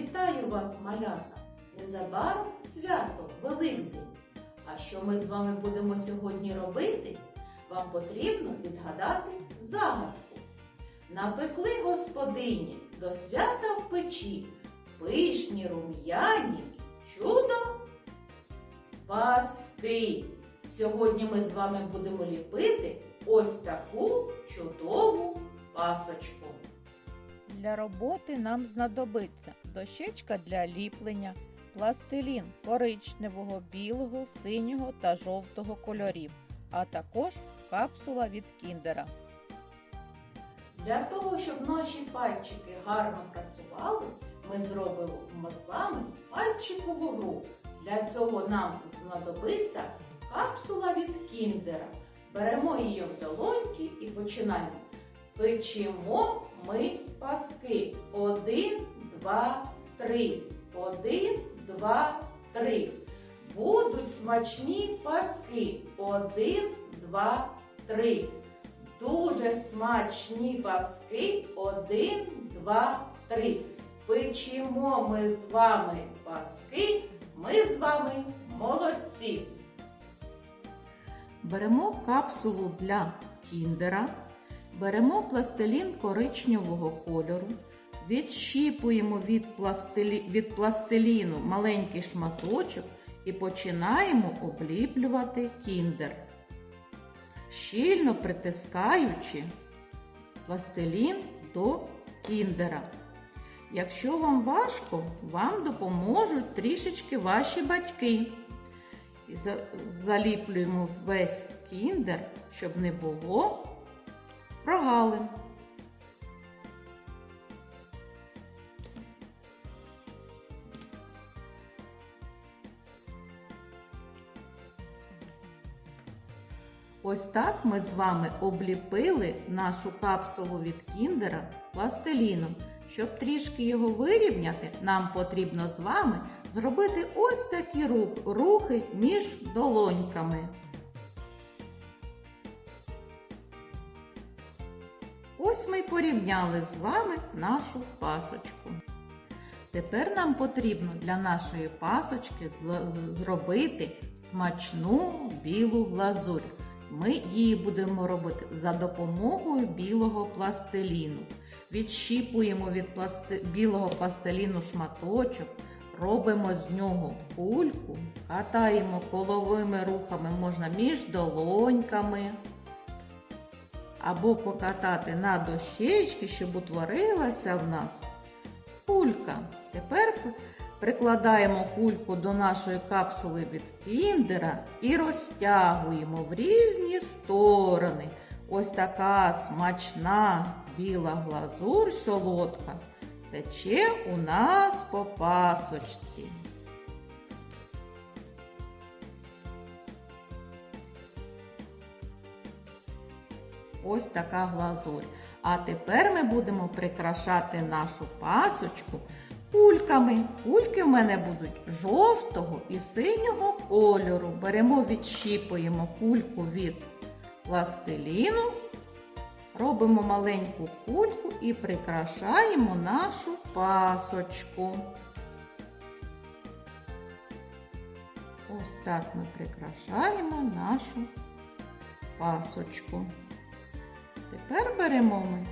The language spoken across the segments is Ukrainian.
Вітаю вас, малята! Незабаром свято Великдень. А що ми з вами будемо сьогодні робити? Вам потрібно відгадати загадку. Напекли господині до свята в печі, пишні рум'яні, чудо паски. Сьогодні ми з вами будемо ліпити ось таку чудову пасочку. Для роботи нам знадобиться дощечка для ліплення, пластилін коричневого, білого, синього та жовтого кольорів, а також капсула від кіндера. Для того, щоб наші пальчики гарно працювали, ми зробимо з вами пальчикову гру. Для цього нам знадобиться капсула від кіндера. Беремо її в долоньки і починаємо. Печемо ми паски. Один, два, три. Один, два, три. Будуть смачні паски. Один, два, три. Дуже смачні паски. Один, два, три. Печемо ми з вами паски. Ми з вами молодці. Беремо капсулу для кіндера, беремо пластилін коричневого кольору, відщіпуємо від, пластилі... від пластиліну маленький шматочок і починаємо обліплювати кіндер, щільно притискаючи пластилін до кіндера. Якщо вам важко, вам допоможуть трішечки ваші батьки. І заліплюємо весь кіндер, щоб не було прогалин. Ось так ми з вами обліпили нашу капсулу від кіндера пластиліном. Щоб трішки його вирівняти, нам потрібно з вами зробити ось такі рух- рухи між долоньками. Ось ми порівняли з вами нашу пасочку. Тепер нам потрібно для нашої пасочки зробити смачну білу глазурь. Ми її будемо робити за допомогою білого пластиліну. Відщіпуємо від пласти... білого пластиліну шматочок, робимо з нього кульку, катаємо коловими рухами можна між долоньками. Або покатати на дощечки, щоб утворилася в нас кулька. Тепер прикладаємо кульку до нашої капсули від кіндера і розтягуємо в різні сторони. Ось така смачна біла глазурь солодка тече у нас по пасочці. Ось така глазурь. А тепер ми будемо прикрашати нашу пасочку кульками. Кульки в мене будуть жовтого і синього кольору. Беремо, відщіпуємо кульку від пластиліну, робимо маленьку кульку і прикрашаємо нашу пасочку. Ось так ми прикрашаємо нашу пасочку. Тепер беремо ми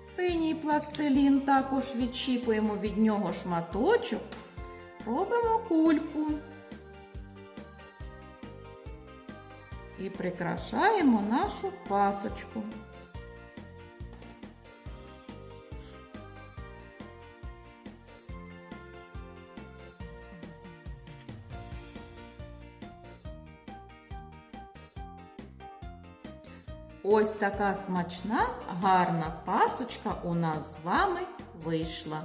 синій пластилін, також відчіпуємо від нього шматочок, робимо кульку і прикрашаємо нашу пасочку. Ось така смачна, гарна пасочка у нас з вами вийшла.